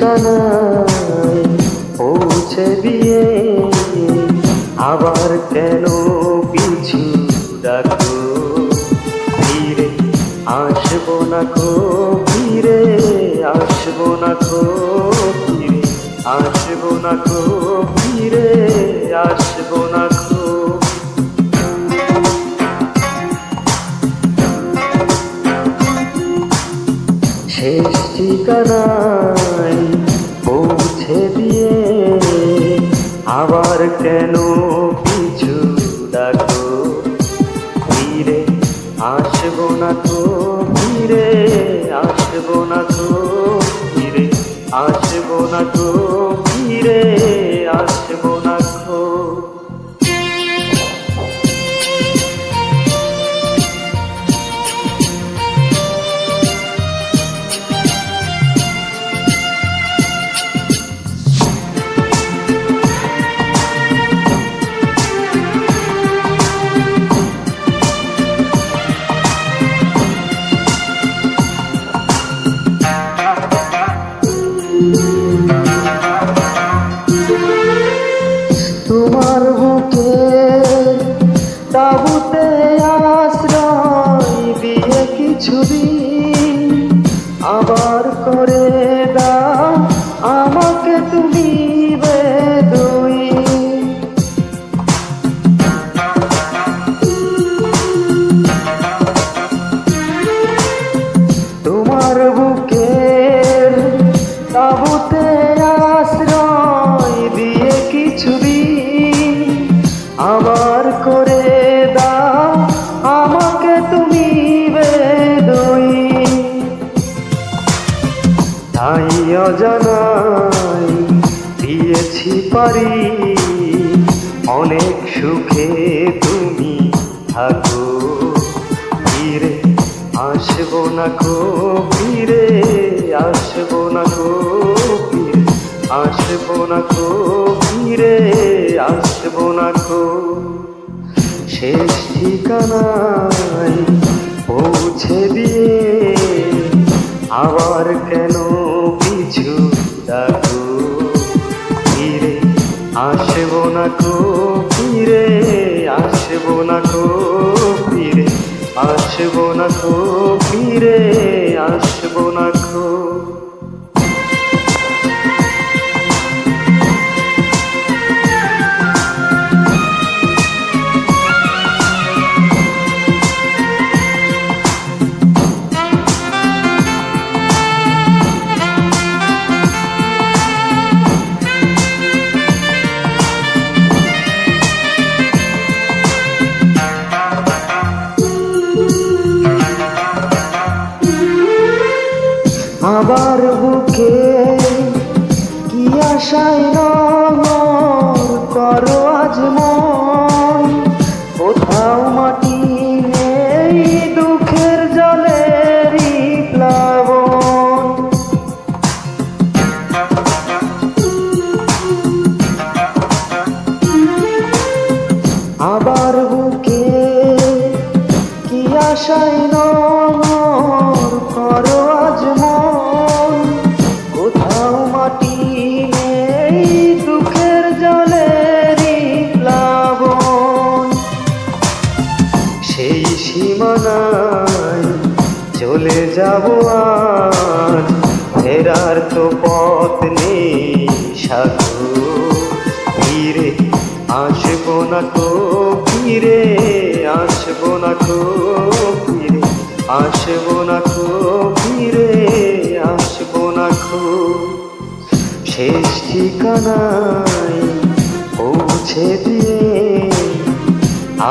ঠিকানায় পৌঁছে দিয়ে আবার কেন পিছু ডাকো? ফিরে আসব না কো ফিরে আসব না কো ফিরে আসব না কো ফিরে আসব না কো আবার কেন পিছু ডাকো? ফিরে আসব না তো, ফিরে আসব না তো, ফিরে আসব না তো। আবার করে তাই অজানাই দিয়েছি পারি। অনেক সুখে তুমি থাকো। ফিরে আসব না গো, ফিরে আসব না গো, ফিরে আসব না গো, ফিরে আসব না গো। শেষ ঠিকানায় পৌঁছে দিয়ে আবার কেন পিছু দেখো ফিরে আসব না কো, ফিরে আসব না কো, ফিরে আসব না কো, ফিরে আবার বুকে কি আশায় নমর করো আজ মন? কোথাও মাটি যাব আজ ফেরার তো পথ নেই সাধু। ফিরে আসব না তো, ফিরে আসব না তো, ফিরে আসব না তো, ফিরে আসব না তো। শেষ ঠিকানায় পৌঁছে দিয়ে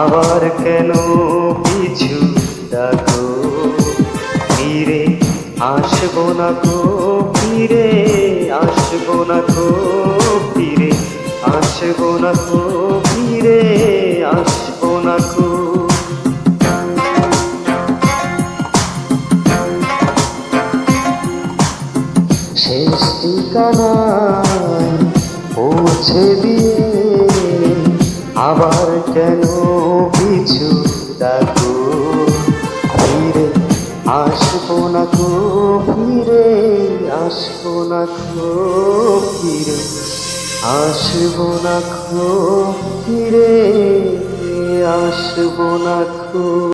আবার কেন পিছু ফিরে আসব না গো ফিরে, আসব না গো ফিরে, আসব না গো ফিরে, আসব না গো শেষ ঠিকানায় পৌঁছে দিয়ে আবার কেন পিছু ডাকো আসব না তো ফিরে, আসব না খো ফিরে। আসব না খো ফিরে, আসব না খো